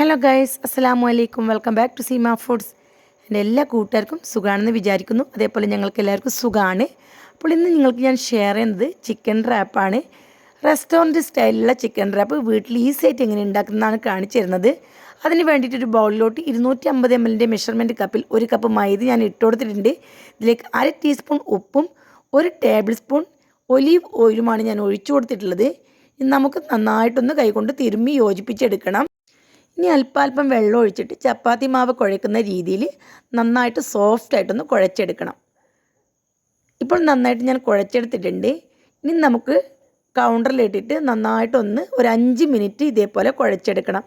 Hello guys അസ്സലാമു അലൈക്കും welcome back to Seema foods എന്റെ എല്ലാ കൂട്ടുകാർക്കും സുഖമാണെന്ന് വിചാരിക്കുന്നു. അതേപോലെ ഞങ്ങൾക്ക് എല്ലാവർക്കും സുഖമാണ് അപ്പോൾ ഇന്ന് നിങ്ങൾക്ക് ഞാൻ ഷെയർ ചെയ്യുന്നത് ചിക്കൻ റാപ്പാണ് റെസ്റ്റോറന്റ് സ്റ്റൈലിലുള്ള ചിക്കൻ റാപ്പ് വീട്ടിൽ ഈസി ആയിട്ട് എങ്ങനെ ഉണ്ടാക്കുന്നതാണ് കാണിച്ചു തരുന്നത്. അതിന് വേണ്ടിയിട്ട് ഒരു ബൗളിലോട്ട് ഇരുന്നൂറ്റി അമ്പത് എം എല്ലിന്റെ മെഷർമെന്റ് കപ്പിൽ ഒരു കപ്പ് മൈദ ഞാൻ ഇട്ട് കൊടുത്തിട്ടുണ്ട്. ഇതിലേക്ക് അര ടീസ്പൂൺ ഉപ്പും ഒരു ടേബിൾ സ്പൂൺ ഒലീവ് ഓയിലുമാണ് ഞാൻ ഒഴിച്ചു കൊടുത്തിട്ടുള്ളത്. നമുക്ക് നന്നായിട്ടൊന്ന് കൈകൊണ്ട് തിരുമ്മി യോജിപ്പിച്ചെടുക്കണം. ഇനി അല്പാൽപ്പം വെള്ളം ഒഴിച്ചിട്ട് ചപ്പാത്തി മാവ് കുഴക്കുന്ന രീതിയിൽ നന്നായിട്ട് സോഫ്റ്റ് ആയിട്ടൊന്ന് കുഴച്ചെടുക്കണം. ഇപ്പോൾ നന്നായിട്ട് ഞാൻ കുഴച്ചെടുത്തിട്ടുണ്ട്. ഇനി നമുക്ക് കൗണ്ടറിലിട്ടിട്ട് നന്നായിട്ടൊന്ന് ഒരു അഞ്ച് മിനിറ്റ് ഇതേപോലെ കുഴച്ചെടുക്കണം.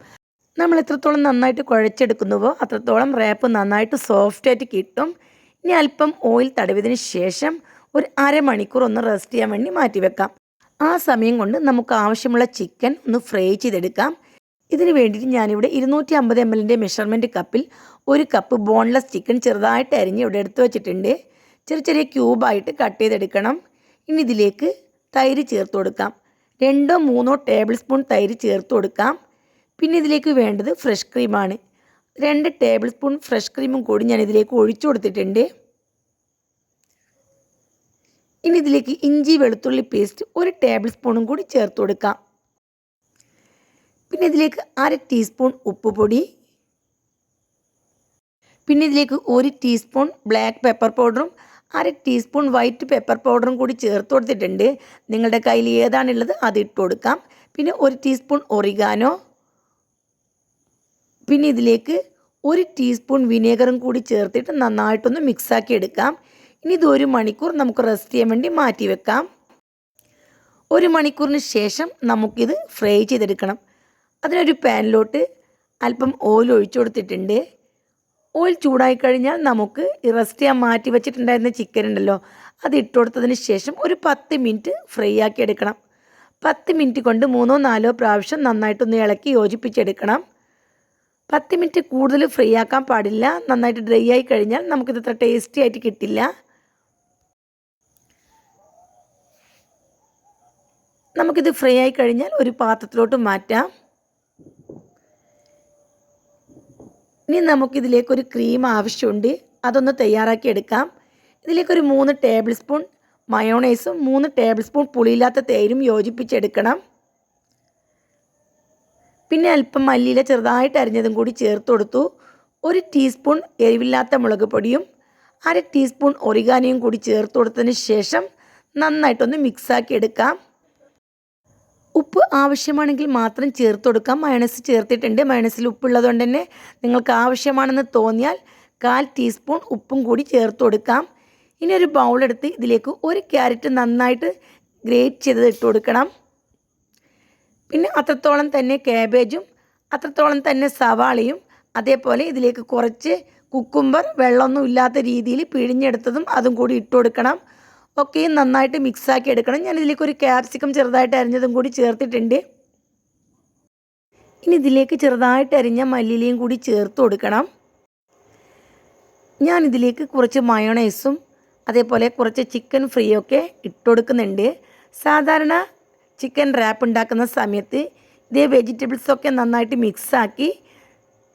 നമ്മൾ എത്രത്തോളം നന്നായിട്ട് കുഴച്ചെടുക്കുന്നുവോ അത്രത്തോളം റാപ്പ് നന്നായിട്ട് സോഫ്റ്റായിട്ട് കിട്ടും. ഇനി അല്പം ഓയിൽ തടവിയതിന് ശേഷം ഒരു അരമണിക്കൂർ ഒന്ന് റെസ്റ്റ് ചെയ്യാൻ വേണ്ടി മാറ്റി വെക്കാം ആ സമയം കൊണ്ട് നമുക്ക് ആവശ്യമുള്ള ചിക്കൻ ഒന്ന് ഫ്രൈ ചെയ്തെടുക്കാം. ഇതിന് വേണ്ടിയിട്ട് ഞാനിവിടെ ഇരുന്നൂറ്റി അമ്പത് എം എല്ലിന്റെ മെഷർമെന്റ് കപ്പിൽ ഒരു കപ്പ് ബോൺലെസ് ചിക്കൻ ചെറുതായിട്ട് അരിഞ്ഞ് ഇവിടെ എടുത്തു വെച്ചിട്ടുണ്ട്. ചെറിയ ചെറിയ ക്യൂബായിട്ട് കട്ട് ചെയ്തെടുക്കണം. ഇനി ഇതിലേക്ക് തൈര് ചേർത്ത് കൊടുക്കാം. രണ്ടോ മൂന്നോ ടേബിൾ സ്പൂൺ തൈര് ചേർത്ത് കൊടുക്കാം. പിന്നെ ഇതിലേക്ക് വേണ്ടത് ഫ്രഷ് ക്രീമാണ് രണ്ട് ടേബിൾ സ്പൂൺ ഫ്രഷ് ക്രീമും കൂടി ഞാൻ ഇതിലേക്ക് ഒഴിച്ചു കൊടുത്തിട്ടുണ്ട്. ഇനി ഇതിലേക്ക് ഇഞ്ചി വെളുത്തുള്ളി പേസ്റ്റ് ഒരു ടേബിൾ സ്പൂണും കൂടി ചേർത്ത് കൊടുക്കാം. പിന്നെ ഇതിലേക്ക് അര ടീസ്പൂൺ ഉപ്പ് പൊടി പിന്നെ ഇതിലേക്ക് ഒരു ടീസ്പൂൺ ബ്ലാക്ക് പെപ്പർ പൗഡറും അര ടീസ്പൂൺ വൈറ്റ് പെപ്പർ പൗഡറും കൂടി ചേർത്ത് കൊടുത്തിട്ടുണ്ട്. നിങ്ങളുടെ കയ്യിൽ ഏതാണുള്ളത് അത് ഇട്ട് കൊടുക്കാം. പിന്നെ ഒരു ടീസ്പൂൺ ഒറിഗാനോ പിന്നെ ഇതിലേക്ക് ഒരു ടീസ്പൂൺ വിനേഗറും കൂടി ചേർത്തിട്ട് നന്നായിട്ടൊന്ന് മിക്സാക്കി എടുക്കാം. ഇനി ഇത് ഒരു മണിക്കൂർ നമുക്ക് റെസ്റ്റ് ചെയ്യാൻ വേണ്ടി മാറ്റി വെക്കാം. ഒരു മണിക്കൂറിന് ശേഷം നമുക്കിത് ഫ്രൈ ചെയ്തെടുക്കണം. അതിനൊരു പാനിലോട്ട് അല്പം ഓയിൽ ഒഴിച്ചു കൊടുത്തിട്ടുണ്ട്. ഓയിൽ ചൂടായി കഴിഞ്ഞാൽ നമുക്ക് റെസ്റ്റ് മാറ്റി വെച്ചിട്ടുണ്ടായിരുന്ന ചിക്കൻ ഉണ്ടല്ലോ അത് ഇട്ട് കൊടുത്തതിന് ശേഷം ഒരു പത്ത് മിനിറ്റ് ഫ്രൈ ആക്കി എടുക്കണം. പത്ത് മിനിറ്റ് കൊണ്ട് മൂന്നോ നാലോ പ്രാവശ്യം നന്നായിട്ടൊന്ന് ഇളക്കി യോജിപ്പിച്ചെടുക്കണം. പത്ത് മിനിറ്റ് കൂടുതൽ ഫ്രൈ ആക്കാൻ പാടില്ല നന്നായിട്ട് ഡ്രൈ ആയി കഴിഞ്ഞാൽ നമുക്കിത് ഇത്ര ടേസ്റ്റി ആയിട്ട് കിട്ടില്ല. നമുക്കിത് ഫ്രൈ ആയി കഴിഞ്ഞാൽ ഒരു പാത്രത്തിലോട്ട് മാറ്റാം. ഇനി നമുക്കിതിലേക്കൊരു ക്രീം ആവശ്യമുണ്ട്. അതൊന്ന് തയ്യാറാക്കി എടുക്കാം. ഇതിലേക്കൊരു മൂന്ന് ടേബിൾ സ്പൂൺ മയോണൈസും മൂന്ന് ടേബിൾ സ്പൂൺ പുളിയില്ലാത്ത തേരും യോജിപ്പിച്ചെടുക്കണം. പിന്നെ അല്പം മല്ലിയില ചെറുതായിട്ട് അരിഞ്ഞതും കൂടി ചേർത്ത് കൊടുത്തു. ഒരു ടീസ്പൂൺ എരിവില്ലാത്ത മുളക് പൊടിയും അര ടീസ്പൂൺ ഒറിഗാനിയും കൂടി ചേർത്ത് കൊടുത്തതിന് ശേഷം നന്നായിട്ടൊന്ന് മിക്സാക്കി എടുക്കാം. ഉപ്പ് ആവശ്യമാണെങ്കിൽ മാത്രം ചേർത്ത് കൊടുക്കാം. മയണസ് ചേർത്തിട്ടുണ്ട്. മയണസിൽ ഉപ്പുള്ളത് കൊണ്ട് തന്നെ നിങ്ങൾക്ക് ആവശ്യമാണെന്ന് തോന്നിയാൽ കാൽ ടീസ്പൂൺ ഉപ്പും കൂടി ചേർത്ത് കൊടുക്കാം. ഇനി ഒരു ബൗളെടുത്ത് ഇതിലേക്ക് ഒരു ക്യാരറ്റ് നന്നായിട്ട് ഗ്രേറ്റ് ചെയ്തത് ഇട്ട് കൊടുക്കണം. പിന്നെ അത്രത്തോളം തന്നെ കാബേജും അത്രത്തോളം തന്നെ സവാളയും അതേപോലെ ഇതിലേക്ക് കുറച്ച് കുക്കുംബർ വെള്ളമൊന്നും ഇല്ലാത്ത രീതിയിൽ പിഴിഞ്ഞെടുത്തതും അതും കൂടി ഇട്ട് കൊടുക്കണം. ഒക്കെയും നന്നായിട്ട് മിക്സാക്കി എടുക്കണം. ഞാൻ ഇതിലേക്ക് ഒരു ക്യാപ്സിക്കം ചെറുതായിട്ട് അരിഞ്ഞതും കൂടി ചേർത്തിട്ടുണ്ട്. ഇനി ഇതിലേക്ക് ചെറുതായിട്ട് അരിഞ്ഞ മല്ലിയിലയും കൂടി ചേർത്ത് കൊടുക്കണം. ഞാൻ ഇതിലേക്ക് കുറച്ച് മയോണൈസും അതേപോലെ കുറച്ച് ചിക്കൻ ഫ്രീ ഒക്കെ ഇട്ട് കൊടുക്കുന്നുണ്ട്. സാധാരണ ചിക്കൻ റാപ്പ് ഉണ്ടാക്കുന്ന സമയത്ത് ഇതേ വെജിറ്റബിൾസൊക്കെ നന്നായിട്ട് മിക്സാക്കി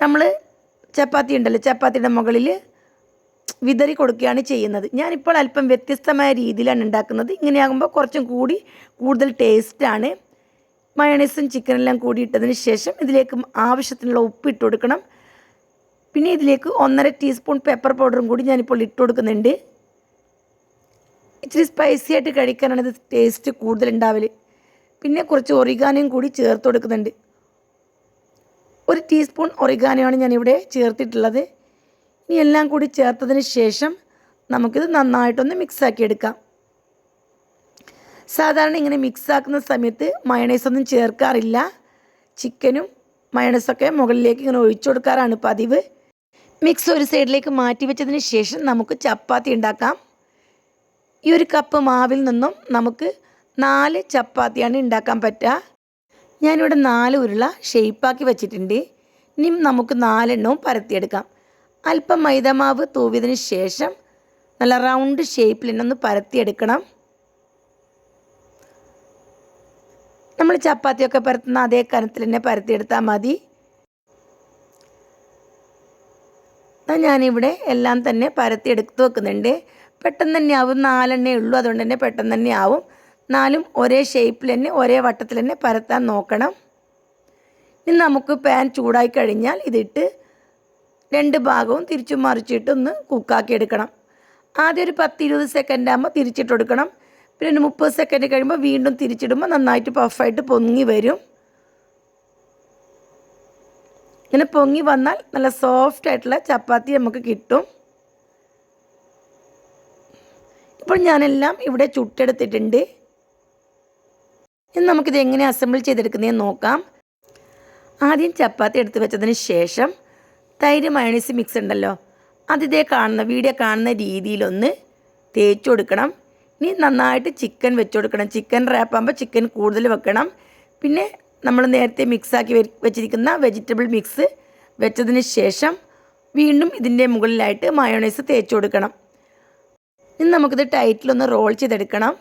നമ്മൾ ചപ്പാത്തി ഉണ്ടല്ലോ ചപ്പാത്തിയുടെ മുകളിൽ വിതറി കൊടുക്കുകയാണ് ചെയ്യുന്നത്. ഞാനിപ്പോൾ അല്പം വ്യത്യസ്തമായ രീതിയിലാണ് ഉണ്ടാക്കുന്നത്. ഇങ്ങനെയാകുമ്പോൾ കുറച്ചും കൂടി കൂടുതൽ ടേസ്റ്റാണ് മയണൈസും ചിക്കനെല്ലാം കൂടി ഇട്ടതിന് ശേഷം ഇതിലേക്ക് ആവശ്യത്തിനുള്ള ഉപ്പ് ഇട്ട് കൊടുക്കണം. പിന്നെ ഇതിലേക്ക് ഒന്നര ടീസ്പൂൺ പെപ്പർ പൗഡറും കൂടി ഞാനിപ്പോൾ ഇട്ട് കൊടുക്കുന്നുണ്ട്. ഇച്ചിരി സ്പൈസി ആയിട്ട് കഴിക്കാനാണ് ഇത് ടേസ്റ്റ് കൂടുതൽ ഉണ്ടാവൽ പിന്നെ കുറച്ച് ഒറിഗാനയും കൂടി ചേർത്ത് കൊടുക്കുന്നുണ്ട്. ഒരു ടീസ്പൂൺ ഒറിഗാനയാണ് ഞാനിവിടെ ചേർത്തിട്ടുള്ളത്. ഇനി എല്ലാം കൂടി ചേർത്തതിന് ശേഷം നമുക്കിത് നന്നായിട്ടൊന്ന് മിക്സാക്കി എടുക്കാം സാധാരണ ഇങ്ങനെ മിക്സാക്കുന്ന സമയത്ത് മയണൈസ് ഒന്നും ചേർക്കാറില്ല. ചിക്കനും മയണൈസൊക്കെ മുകളിലേക്ക് ഇങ്ങനെ ഒഴിച്ചു കൊടുക്കാറാണ് പതിവ്. മിക്സ് ഒരു സൈഡിലേക്ക് മാറ്റി വെച്ചതിന് ശേഷം നമുക്ക് ചപ്പാത്തി ഉണ്ടാക്കാം. ഈ ഒരു കപ്പ് മാവിൽ നിന്നും നമുക്ക് നാല് ചപ്പാത്തിയാണ് ഉണ്ടാക്കാൻ പറ്റുക. ഞാനിവിടെ നാല് ഉരുള ഷെയ്പ്പാക്കി വെച്ചിട്ടുണ്ട്. ഇനി നമുക്ക് നാലെണ്ണവും പരത്തിയെടുക്കാം. അല്പം മൈദമാവ് തൂവിയതിന് ശേഷം നല്ല റൗണ്ട് ഷേപ്പിൽ തന്നെ ഒന്ന് പരത്തിയെടുക്കണം. നമ്മൾ ചപ്പാത്തിയൊക്കെ പരത്തുന്ന അതേ കനത്തിൽ തന്നെ പരത്തിയെടുത്താൽ മതി. ഞാനിവിടെ എല്ലാം തന്നെ പരത്തി എടുത്ത് വെക്കുന്നുണ്ട്. പെട്ടെന്ന് തന്നെ ആവും. നാലെണ്ണേ ഉള്ളൂ. അതുകൊണ്ട് തന്നെ പെട്ടെന്ന് തന്നെ ആവും. നാലും ഒരേ ഷേപ്പിൽ തന്നെ ഒരേ വട്ടത്തിൽ തന്നെ പരത്താൻ നോക്കണം. ഇനി നമുക്ക് പാൻ ചൂടായി കഴിഞ്ഞാൽ ഇതിട്ട് രണ്ട് ഭാഗവും തിരിച്ചു മറിച്ചിട്ട് ഒന്ന് കുക്കാക്കി എടുക്കണം. ആദ്യം ഒരു പത്ത് ഇരുപത് സെക്കൻഡ് ആകുമ്പോൾ തിരിച്ചിട്ട് കൊടുക്കണം. പിന്നെ ഒരു മുപ്പത് സെക്കൻഡ് കഴിയുമ്പോൾ വീണ്ടും തിരിച്ചിടുമ്പോൾ നന്നായിട്ട് പഫായിട്ട് പൊങ്ങി വരും. ഇങ്ങനെ പൊങ്ങി വന്നാൽ നല്ല സോഫ്റ്റ് ആയിട്ടുള്ള ചപ്പാത്തി നമുക്ക് കിട്ടും. ഇപ്പോൾ ഞാനെല്ലാം ഇവിടെ ചുട്ടെടുത്തിട്ടുണ്ട്. ഇനി നമുക്കിത് എങ്ങനെ അസംബിൾ ചെയ്തെടുക്കുന്നതെന്ന് നോക്കാം. ആദ്യം ചപ്പാത്തി എടുത്ത് വെച്ചതിന് ശേഷം തൈര് മയണീസ് മിക്സ് ഉണ്ടല്ലോ. അതിതേ കാണുന്ന വീഡിയോ കാണുന്ന രീതിയിലൊന്ന് തേച്ച് കൊടുക്കണം. ഇനി നന്നായിട്ട് ചിക്കൻ വെച്ച് കൊടുക്കണം. ചിക്കൻ റാപ്പാകുമ്പോൾ ചിക്കൻ കൂടുതൽ വെക്കണം. പിന്നെ നമ്മൾ നേരത്തെ മിക്സാക്കി വെച്ചിരിക്കുന്ന വെജിറ്റബിൾ മിക്സ് വെച്ചതിന് ശേഷം വീണ്ടും ഇതിന്റെ മുകളിലായിട്ട് മയോണൈസ് തേച്ച് കൊടുക്കണം. ഇനി നമുക്കിത് ടൈറ്റിലൊന്ന് റോൾ ചെയ്തെടുക്കണം.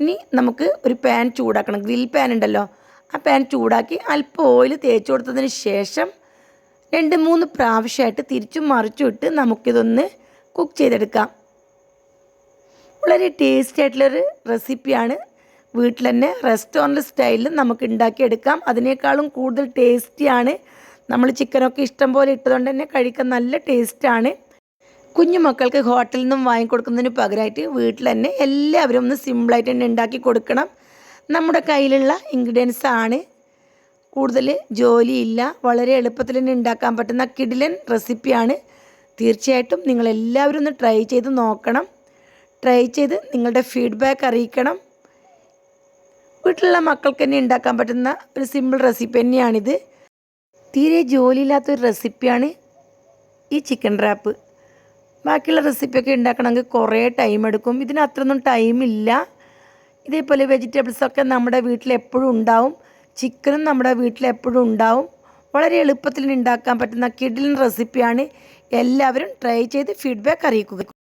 ഇനി നമുക്ക് ഒരു പാൻ ചൂടാക്കണം. ഗ്രിൽ പാൻ ഉണ്ടല്ലോ. ആ പാൻ ചൂടാക്കി അല്പം ഓയിൽ തേച്ച് കൊടുത്തതിന് ശേഷം രണ്ട് മൂന്ന് പ്രാവശ്യമായിട്ട് തിരിച്ചും മറിച്ചും ഇട്ട് നമുക്കിതൊന്ന് കുക്ക് ചെയ്തെടുക്കാം. വളരെ ടേസ്റ്റി ആയിട്ടുള്ളൊരു റെസിപ്പിയാണ് വീട്ടിൽ തന്നെ റെസ്റ്റോറന്റ് സ്റ്റൈലിൽ നമുക്ക് ഉണ്ടാക്കിയെടുക്കാം. അതിനേക്കാളും കൂടുതൽ ടേസ്റ്റിയാണ് നമ്മൾ ചിക്കനൊക്കെ ഇഷ്ടം പോലെ ഇട്ടതുകൊണ്ട് തന്നെ കഴിക്കാൻ നല്ല ടേസ്റ്റാണ് കുഞ്ഞു മക്കൾക്ക് ഹോട്ടലിൽ നിന്നും വാങ്ങിക്കൊടുക്കുന്നതിന് പകരമായിട്ട് വീട്ടിൽ തന്നെ എല്ലാവരും ഒന്ന് സിമ്പിളായിട്ട് തന്നെ ഉണ്ടാക്കി കൊടുക്കണം. നമ്മുടെ കയ്യിലുള്ള ഇൻഗ്രീഡിയൻസ് ആണ്. കൂടുതൽ ജോലിയില്ല. വളരെ എളുപ്പത്തിൽ തന്നെ ഉണ്ടാക്കാൻ പറ്റുന്ന കിഡിലൻ റെസിപ്പിയാണ്. തീർച്ചയായിട്ടും നിങ്ങളെല്ലാവരും ഒന്ന് ട്രൈ ചെയ്ത് നോക്കണം. ട്രൈ ചെയ്ത് നിങ്ങളുടെ ഫീഡ്ബാക്ക് അറിയിക്കണം. വീട്ടിലുള്ള മക്കൾക്ക് തന്നെ ഉണ്ടാക്കാൻ പറ്റുന്ന ഒരു സിമ്പിൾ റെസിപ്പി തന്നെയാണിത്. തീരെ ജോലിയില്ലാത്തൊരു റെസിപ്പിയാണ് ഈ ചിക്കൻ റാപ്പ് ബാക്കിയുള്ള റെസിപ്പിയൊക്കെ ഉണ്ടാക്കണമെങ്കിൽ കുറേ ടൈം എടുക്കും. ഇതിന് അത്രയൊന്നും ടൈമില്ല ഇതേപോലെ വെജിറ്റബിൾസൊക്കെ നമ്മുടെ വീട്ടിൽ എപ്പോഴും ഉണ്ടാവും. ചിക്കനും നമ്മുടെ വീട്ടിൽ എപ്പോഴും ഉണ്ടാവും. വളരെ എളുപ്പത്തിൽ ഉണ്ടാക്കാൻ പറ്റുന്ന കിഡിലിൻ റെസിപ്പിയാണ് എല്ലാവരും ട്രൈ ചെയ്ത് ഫീഡ്ബാക്ക് അറിയിക്കുക.